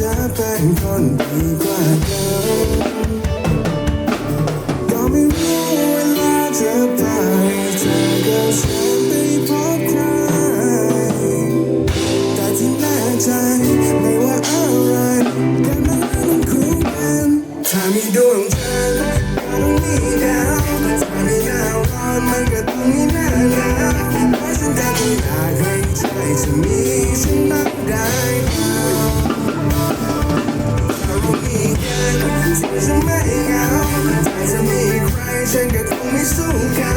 พร้อมจะเป็นคนดีกว่าเดิมก็ไม่รู้เวลาจะไปเธอกับฉันไปพบใคร แต่ที่แน่ใจไม่ว่าอะไรก็มันต้องคู่กันถ้ามีดวงจันทร์ก็ต้องมีดาวถ้ามีดาวร้อนมันก็ต้องมีหน้าหนาวเพราะฉันก็ต้องอยากให้ใจจะมีฉันบ้างได้ กันที่จะไม่เหงาถ้าจะมีใครฉันก็คงไม่สู้เขา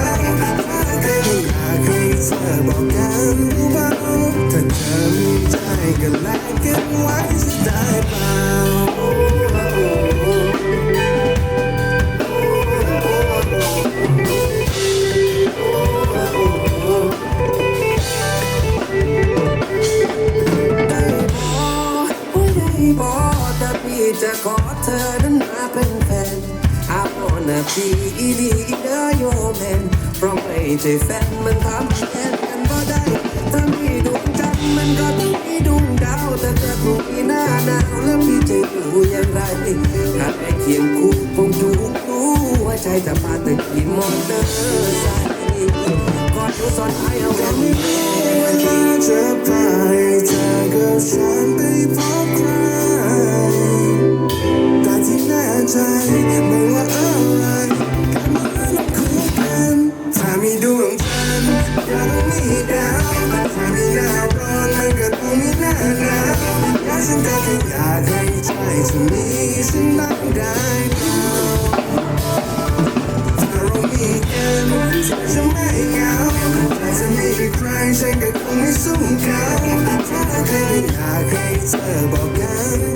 เพราะแค่อยากให้เธอบอกกันเบาถ้าเธอมีใจก็แลกกันไว้จะได้เปล่า อเธอนั้นมาเป็นแฟน I wanna be อีดีเดอโยแมนเพราะไม่ใช่แฟนมันทำแทนกันบ่ได้ถ้ามีดวงจันทร์มันก็ต้องมีดวงดาวแต่จะคงมีหน้าหนาวแล้วพี่จะอยู่อย่างไรถ้าได้เคียงคู่คงถูกรู้ว่าใจจะพาตะกี้มอเตอร์ไซค์ก่อนอยู่สอนท้ายเอาไว้เวลาจะ ใจไม่ว่าอะไรก็มันต้องคู่กันถ้ามีดวงจันทร์ก็ต้องมีดาวถ้ามีดาวร้อนมันก็ต้องมีหน้าหนาวและฉันก็แค่อยากให้ใจจะมีฉันบ้างได้ถ้าเรามีกันฉันจะไม่เหงาถ้าจะมีใครฉันก็คงไม่สู้เขาเพราะเราเคยอยากให้เธอบอกกัน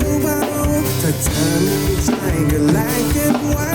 like it was.